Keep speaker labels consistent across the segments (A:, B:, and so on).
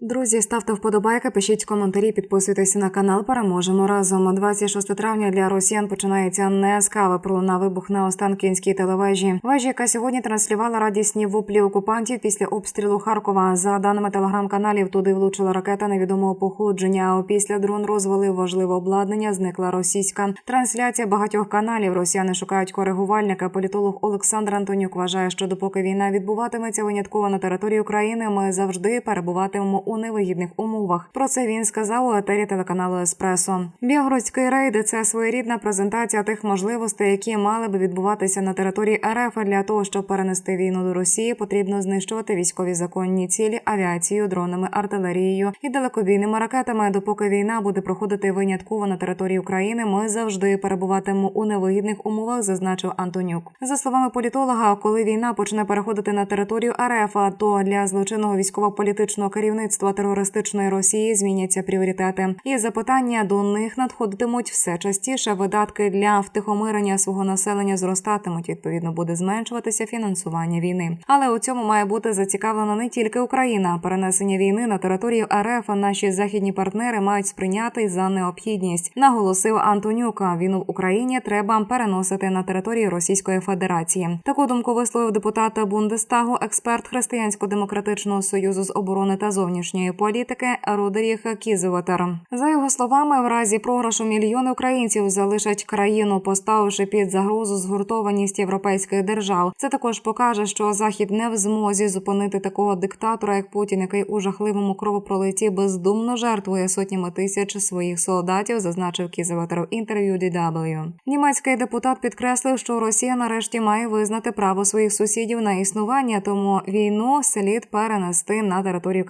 A: Друзі, ставте вподобайки, пишіть коментарі, підписуйтесь на канал. Переможемо разом. 26 травня для росіян починається не з кави про на вибух на Останкінській телевежі. Вежі, яка сьогодні транслювала радісні воплі окупантів після обстрілу Харкова. За даними телеграм-каналів, туди влучила ракета невідомого походження. А опісля дрон розвалив важливе обладнання. Зникла російська трансляція багатьох каналів. Росіяни шукають коригувальника. Політолог Олександр Антонюк вважає, що допоки війна відбуватиметься винятково на території України, ми завжди перебуватимемо у невигідних умовах. Про це він сказав у етері телеканалу Еспресо. Білгородський рейд це своєрідна презентація тих можливостей, які мали би відбуватися на території РФ. Для того щоб перенести війну до Росії, потрібно знищувати військові законні цілі авіацією, дронами, артилерією і далекобійними ракетами. Допоки війна буде проходити винятково на території України, ми завжди перебуватимемо у невигідних умовах, зазначив Антонюк. За словами політолога, коли війна почне переходити на територію РФ, то для злочинного військово-політичного керівництва терористичної Росії зміняться пріоритети. І запитання до них надходитимуть все частіше. Видатки для втихомирення свого населення зростатимуть. Відповідно, буде зменшуватися фінансування війни. Але у цьому має бути зацікавлена не тільки Україна. Перенесення війни на територію РФ наші західні партнери мають сприйняти за необхідність. Наголосив Антонюк. Війну в Україні треба переносити на територію Російської Федерації. Таку думку висловив депутат Бундестагу, експерт Християнсько-демократичного союзу з оборони та зовнішньої політики Родеріх Кізоватер. За його словами, в разі програшу мільйони українців залишать країну, поставивши під загрозу згуртованість європейських держав. Це також покаже, що Захід не в змозі зупинити такого диктатора, як Путін, який у жахливому кровопролитті бездумно жертвує сотнями тисяч своїх солдатів, зазначив Кізоватер в інтерв'ю DW. Німецький депутат підкреслив, що Росія нарешті має визнати право своїх сусідів на існування, тому війну слід перенести на територію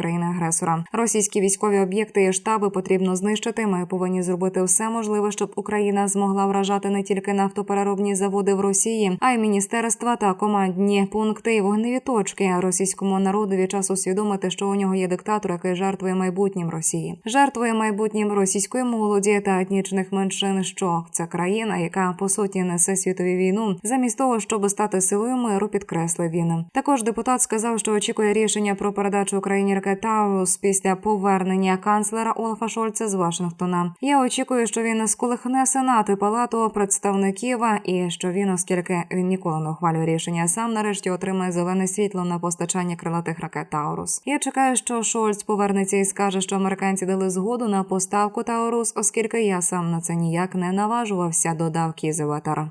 A: країни-агресора. Російські військові об'єкти і штаби потрібно знищити. Ми повинні зробити все можливе, щоб Україна змогла вражати не тільки нафтопереробні заводи в Росії, а й міністерства та командні пункти і вогневі точки. Російському народові час усвідомити, що у нього є диктатор, який жертвує майбутнім Росії, жертвує майбутнім російської молоді та етнічних меншин. Що це країна, яка по суті несе світові війну, замість того, щоб стати силою миру, підкреслив він. Також депутат сказав, що очікує рішення про передачу Україні ракет Таурус після повернення канцлера Олафа Шольца з Вашингтона. Я очікую, що він сколихне сенат і палату представників, і що він, оскільки він ніколи не ухвалює рішення, сам нарешті отримає зелене світло на постачання крилатих ракет Таурус. Я чекаю, що Шольц повернеться і скаже, що американці дали згоду на поставку Таурус, оскільки я сам на це ніяк не наважувався. Додав Кізеватер.